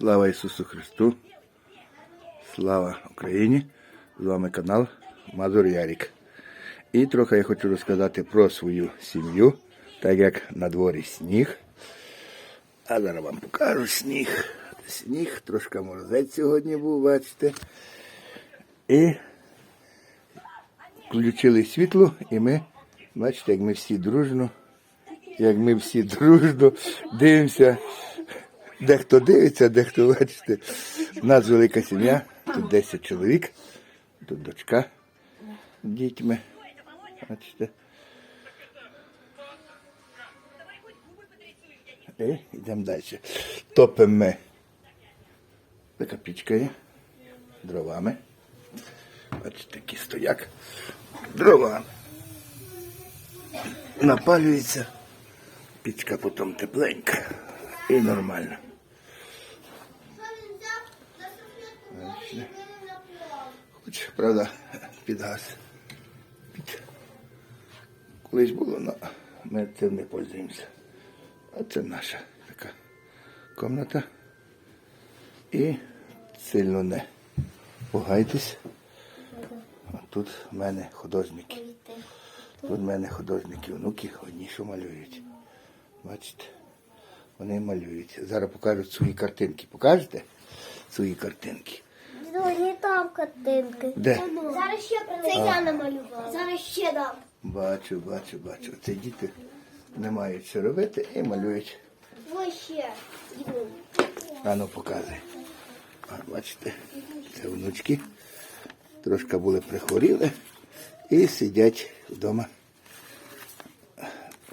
Слава Ісусу Христу! Слава Україні! З вами канал Мазур Ярік. І трохи я хочу розказати про свою сім'ю, так як на дворі сніг. А зараз вам покажу сніг. Сніг, трошки морозець сьогодні був, бачите. І включили світло, і ми, бачите, як ми всі дружно, як ми всі дружно дивимося. Дехто дивиться, дехто бачите. У нас велика сім'я, тут 10 чоловік, тут дочка з дітьми. Бачите. І йдемо далі. Топимо ми. Така пічка є. Дровами. Бачите, такий стояк. Дрова. Напалюється. Пічка потім тепленька. І нормально. Бачите. Хоч, правда, під газ. Колись було, але ми цим не пользуємося. А це наша така комната. І сильно не пугайтесь. Тут в мене художники. Тут в мене художники, внуки, одні що малюють. Бачите? Вони малюють. Зараз покажуть свої картинки. Покажете свої картинки? Картинки. Де? Зараз ще Це я намалювала. Зараз ще дам. Бачу, бачу, бачу. Це діти не мають що робити і малюють. Ось ще. А ну показуй. А, бачите, це внучки. Трошки були прихворіли і сидять вдома.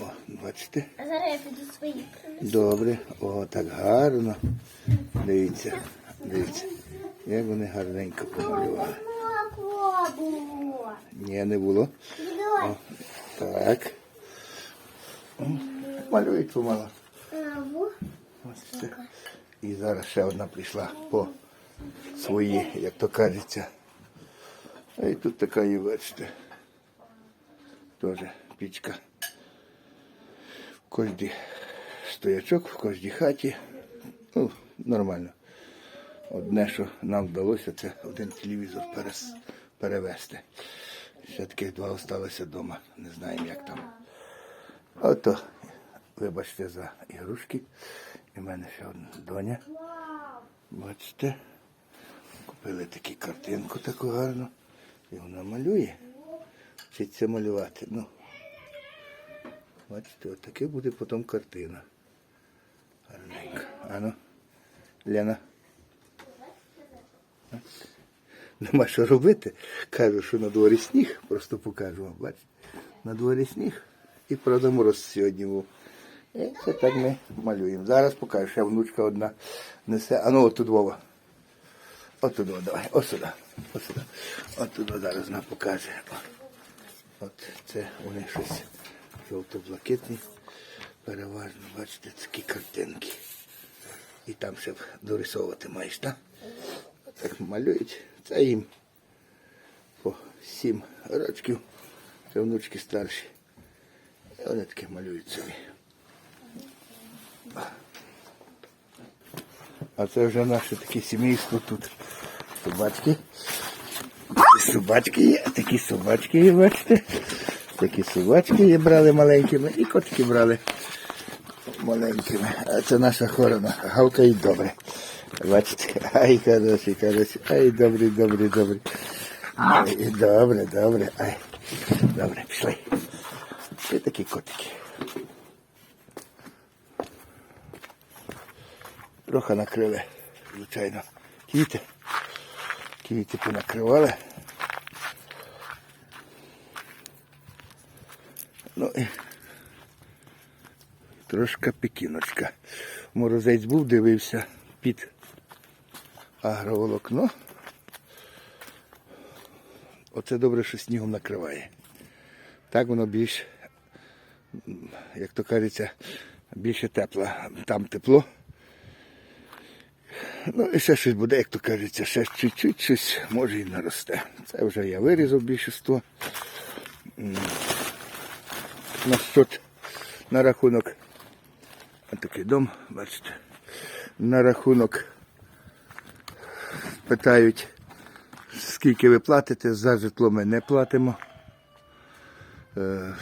О, бачите? А зараз я піду свої. Добре. О, так гарно. Дивіться, дивіться. Як вони гарненько помалювали. Ні, не було. О, так. Малюють помало. Бачите? І зараз ще одна прийшла по свої, як то кажеться. А і тут така є, бачите. Теж пічка. В кожній стоячок, в кожній хаті. Ну, нормально. Одне, що нам вдалося, це один телевізор перес, перевести. Ще таких два залишилося вдома. Не знаємо, як там. Ото, вибачте за ігрушки. І в мене ще одна доня. Бачите? Купили таку картинку таку гарну. І вона малює. Вчиться малювати. Ну, бачите, от таке буде потім картина. Гарненько. Ану, Лена. Нема що робити. Кажу, що на дворі сніг, просто покажу вам, бачите. На дворі сніг і правда мороз сьогодні. І це так ми малюємо. Зараз покажу, ще внучка одна несе. А ну от тут Вова. От давай, ось сюди. Ось сюди. От туди зараз вона покаже. От це вони щось жовто-блакитні. Переважно, бачите, такі картинки. І там ще дорисовувати маєш, так? Так малюють. Це їм по сім років. Це внучки старші. І вони таке малюють собі. А це вже наше таке сімейство тут. Собачки. Собачки є, такі собачки є, бачите. Такі собачки є, брали маленькими і котики брали маленькими. А це наша хорона. Гавкає добре. Бачите, ай, хороший, хороший, ай, добрий, добрий, добрий. Ай, добре, добре, ай. Добре, пішли. І такі котики. Трохи накрили, звичайно, квіти. Квіти понакривали. Ну і трошки пекіночка. Морозець був, дивився під агроволокно. Оце добре, що снігом накриває. Так воно більш, як то кажеться, більше тепло. Там тепло. Ну і ще щось буде, як то кажеться, ще чуть-чуть щось може і наросте. Це вже я вирізав більшість. На що на рахунок. Такий дом, бачите. На рахунок питають, скільки ви платите, за житло ми не платимо. Е,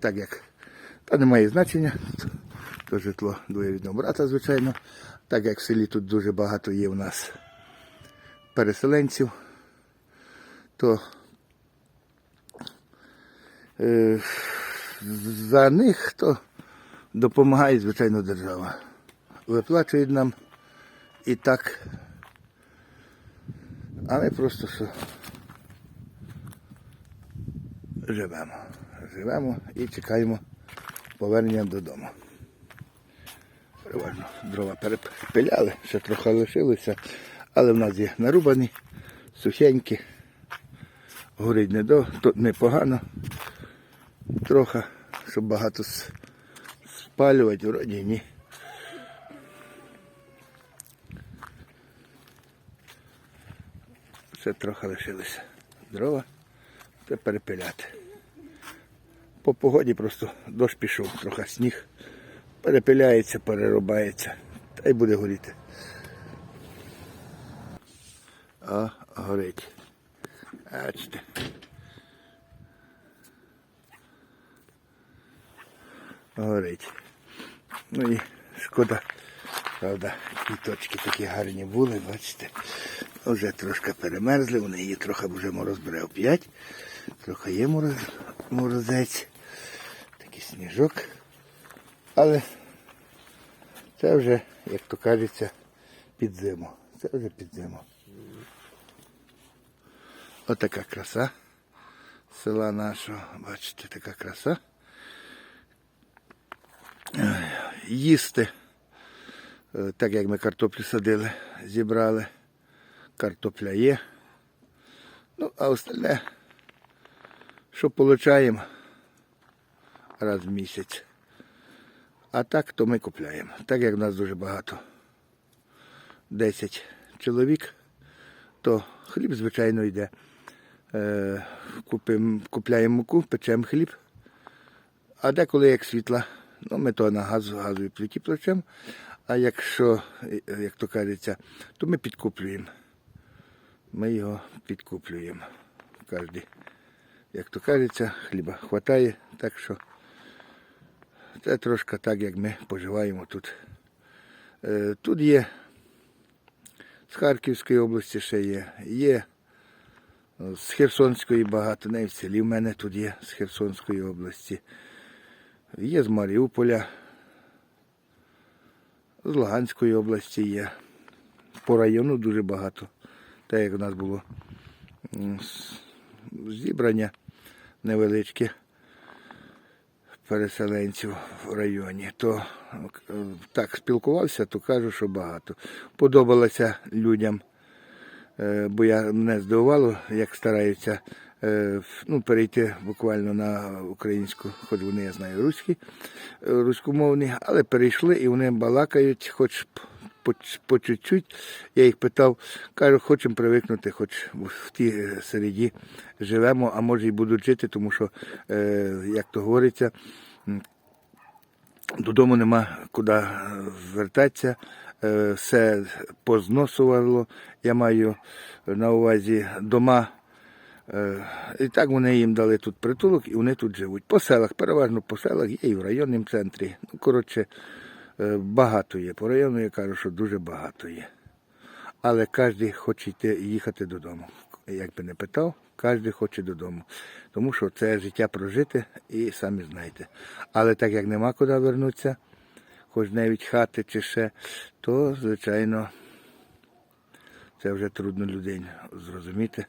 так як та немає значення, то житло двоєрідного брата, звичайно. Так як в селі тут дуже багато є у нас переселенців, то е, за них то допомагає, звичайно, держава. Виплачують нам і так. А ми просто що живемо. Живемо і чекаємо повернення додому. Переважно дрова перепиляли, ще трохи лишилося, але в нас є нарубані, сухенькі. Горить не то непогано. Трохи, щоб багато спалювати, вроді ні. Ще трохи лишилося дрова, це перепиляти. По погоді просто дощ пішов, трохи сніг. Перепиляється, перерубається, та й буде горіти. А, горить. Бачите. Горить. Ну і шкода, правда, квіточки такі гарні були, бачите. Вже трошки перемерзли, вони її трохи вже мороз бере 5. Трохи є мороз, морозець. Такий сніжок. Але це вже, як то кажеться, під зиму. Це вже під зиму. Отака краса села нашого. Бачите, така краса. Їсти. Е, Так як ми картоплю садили, зібрали. Картопля є. Ну, а остальне, що получаємо раз в місяць. А так, то ми купляємо. Так як в нас дуже багато. 10 чоловік, то хліб, звичайно, йде. Е, купим, купляємо муку, печемо хліб. А деколи як світла, ну ми то на газ, газовій плиті плечемо. А якщо, е, як то кажеться, то ми підкуплюємо. Ми його підкуплюємо. Кожний, як то кажеться, хліба хватає, так що це трошки так, як ми поживаємо тут. Е, Тут є з Харківської області ще є, є е, з Херсонської багато, не в селі в мене тут є з Херсонської області. Є з Маріуполя, з Луганської області є. По району дуже багато. Так як у нас було зібрання невеличке переселенців в районі, то е, так спілкувався, то кажу, що багато. Подобалося людям, е, бо я мене здивувало, як стараються е, ну, перейти буквально на українську, хоч вони, я знаю, руські, руськомовні, але перейшли і вони балакають, хоч п- по, чуть-чуть. Я їх питав, кажу, хочемо привикнути, хоч в тій е, середі живемо, а може і будуть жити, тому що, е, як то говориться, додому нема куди е, вертатися. Е, Все позносувало. Я маю на увазі дома. І так вони їм дали тут притулок, і вони тут живуть. По селах, переважно по селах, є і в районному центрі. Ну, коротше, багато є. По району я кажу, що дуже багато є. Але кожен хоче йти їхати додому. Як би не питав, кожен хоче додому. Тому що це життя прожити і самі знаєте. Але так як нема куди вернутися, хоч навіть хати чи ще, то, звичайно, це вже трудно людині зрозуміти.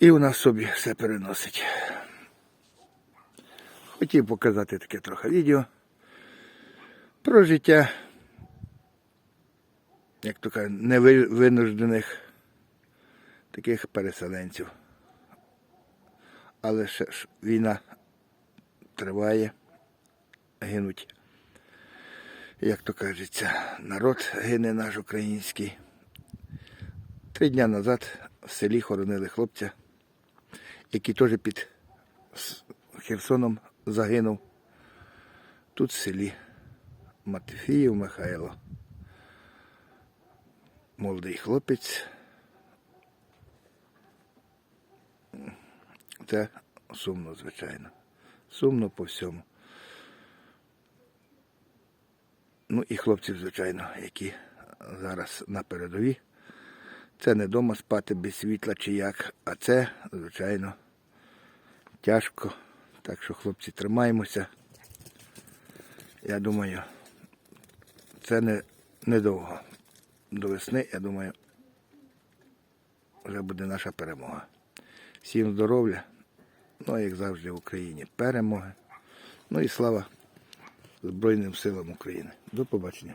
І вона собі все переносить. Хотів показати таке трохи відео про життя, як то кажуть, невинуждених таких переселенців. Але ще ж війна триває, гинуть, як то кажеться, народ гине наш український. Три дня назад в селі хоронили хлопця, який теж під Херсоном загинув. Тут в селі Матфіїв Михайло. молодий хлопець. Це сумно, звичайно. Сумно по всьому. Ну і хлопців, звичайно, які зараз на передовій. Це не вдома спати без світла чи як, а це, звичайно, тяжко. Так що, хлопці, тримаємося. Я думаю, це не недовго. До весни, я думаю, вже буде наша перемога. Всім здоров'я. Ну, як завжди в Україні перемоги. Ну і слава Збройним силам України. До побачення.